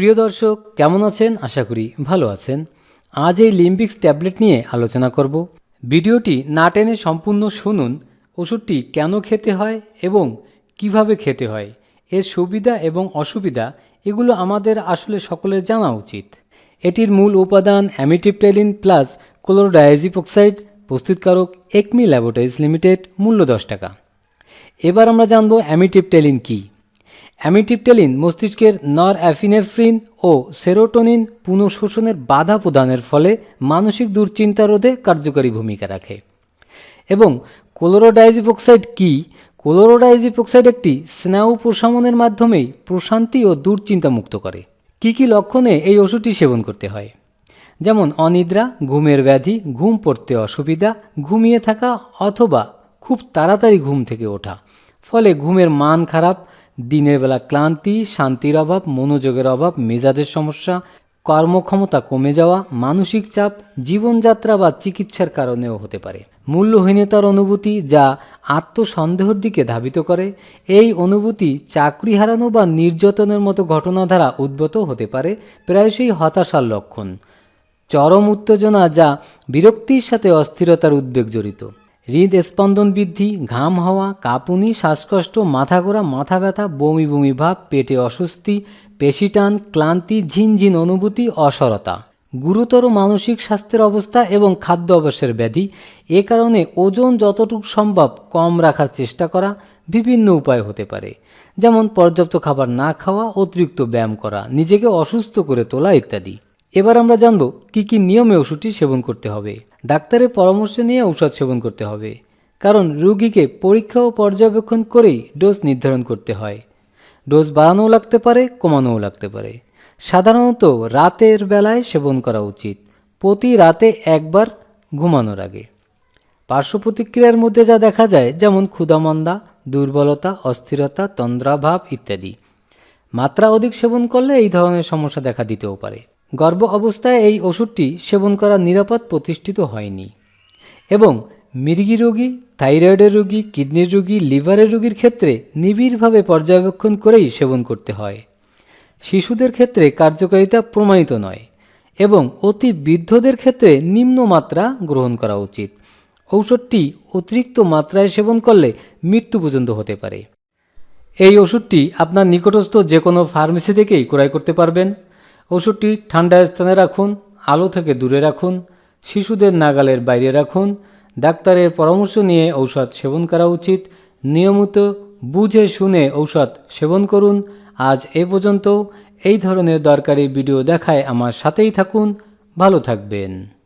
প্রিয় দর্শক, কেমন আছেন? আশা করি ভালো আছেন। আজ এই লিম্বিক্স ট্যাবলেট নিয়ে আলোচনা করব। ভিডিওটি না টেনে সম্পূর্ণ শুনুন, ওষুধটি কেন খেতে হয় এবং কীভাবে খেতে হয়, এর সুবিধা এবং অসুবিধা এগুলো আমাদের আসলে সকলের জানা উচিত। এটির মূল উপাদান অ্যামিটিপটেলিন প্লাস ক্লোরোডায়াজিপক্সাইড প্রস্তুতকারক একমি ল্যাবরেটরিজ লিমিটেড, মূল্য দশ টাকা। এবার আমরা জানব অ্যামিটিপটেলিন কী। অ্যামিটিপটেলিন মস্তিষ্কের নর অ্যাফিনেফ্রিন ও সেরোটোনিন পুনঃশোষণের বাধা প্রদানের ফলে মানসিক দুশ্চিন্তা রোধে কার্যকরী ভূমিকা রাখে। এবং ক্লোরোডাইজিপক্সাইড কি? ক্লোরোডাইজিপক্সাইড একটি স্নায়ু প্রশমনের মাধ্যমেই প্রশান্তি ও দুশ্চিন্তা মুক্ত করে। কি কি লক্ষণে এই ওষুধটি সেবন করতে হয়? যেমন অনিদ্রা, ঘুমের ব্যাধি, ঘুম পড়তে অসুবিধা, ঘুমিয়ে থাকা অথবা খুব তাড়াতাড়ি ঘুম থেকে ওঠা। ফলে ঘুমের মান খারাপ দিনের বেলা ক্লান্তি, শান্তির অভাব, মনোযোগের অভাব, মেজাজের সমস্যা, কর্মক্ষমতা কমে যাওয়া, মানসিক চাপ, জীবনযাত্রা বা চিকিৎসার কারণেও হতে পারে। মূল্যহীনতার অনুভূতি যা আত্মসন্দেহের দিকে ধাবিত করে, এই অনুভূতি চাকরি হারানো বা নির্যাতনের মতো ঘটনা দ্বারা উদ্ভূত হতে পারে, প্রায়শই হতাশার লক্ষণ। চরম উত্তেজনা যা বিরক্তির সাথে অস্থিরতার উদ্বেগ জড়িত। হৃদস্পন্দন বৃদ্ধি, ঘাম হওয়া, কাঁপুনি, শ্বাসকষ্ট, মাথা ঘোরা, মাথা ব্যথা, বমি বমি ভাব, পেটে অস্বস্তি, পেশি টান, ক্লান্তি, ঝিনঝিন অনুভূতি, অসরতা। গুরুতর মানসিক স্বাস্থ্যের অবস্থা এবং খাদ্য অভ্যাসের ব্যাধি। এ কারণে ওজন যতটুকু সম্ভব কম রাখার চেষ্টা করা বিভিন্ন উপায় হতে পারে। যেমন পর্যাপ্ত খাবার না খাওয়া, অতিরিক্ত ব্যায়াম করা, নিজেকে অসুস্থ করে তোলা ইত্যাদি। এবার আমরা জানব কি কি নিয়মে ওষুধটি সেবন করতে হবে। ডাক্তারের পরামর্শ নিয়ে ঔষধ সেবন করতে হবে, কারণ রোগীকে পরীক্ষা ও পর্যবেক্ষণ করেই ডোজ নির্ধারণ করতে হয়। ডোজ বাড়ানোও লাগতে পারে, কমানোও লাগতে পারে। সাধারণত রাতের বেলায় সেবন করা উচিত, প্রতি রাতে একবার ঘুমানোর আগে। পার্শ্ব প্রতিক্রিয়ার মধ্যে যা দেখা যায় যেমন ক্ষুধামন্দা, দুর্বলতা, অস্থিরতা, তন্দ্রাভাব ইত্যাদি। মাত্রা অধিক সেবন করলে এই ধরনের সমস্যা দেখা দিতেও পারে। গর্ভ অবস্থায় এই ওষুধটি সেবন করা নিরাপদ প্রতিষ্ঠিত হয়নি এবং মৃগী রোগী, থাইরয়েডের রোগী, কিডনির রোগী, লিভারের রোগীর ক্ষেত্রে নিবিড়ভাবে পর্যবেক্ষণ করেই সেবন করতে হয়। শিশুদের ক্ষেত্রে কার্যকারিতা প্রমাণিত নয় এবং অতি বৃদ্ধদের ক্ষেত্রে নিম্ন মাত্রা গ্রহণ করা উচিত। ঔষধটি অতিরিক্ত মাত্রায় সেবন করলে মৃত্যু পর্যন্ত হতে পারে। এই ওষুধটি আপনার নিকটস্থ যে কোনো ফার্মেসি থেকেই ক্রয় করতে পারবেন। ওষুধটি ঠান্ডা স্থানে রাখুন, আলো থেকে দূরে রাখুন, শিশুদের নাগালের বাইরে রাখুন। ডাক্তারের পরামর্শ নিয়ে ঔষধ সেবন করা উচিত। নিয়মিত বুঝে শুনে ঔষধ সেবন করুন। আজ এ পর্যন্ত। এই ধরনের দরকারি ভিডিও দেখায় আমার সাথেই থাকুন। ভালো থাকবেন।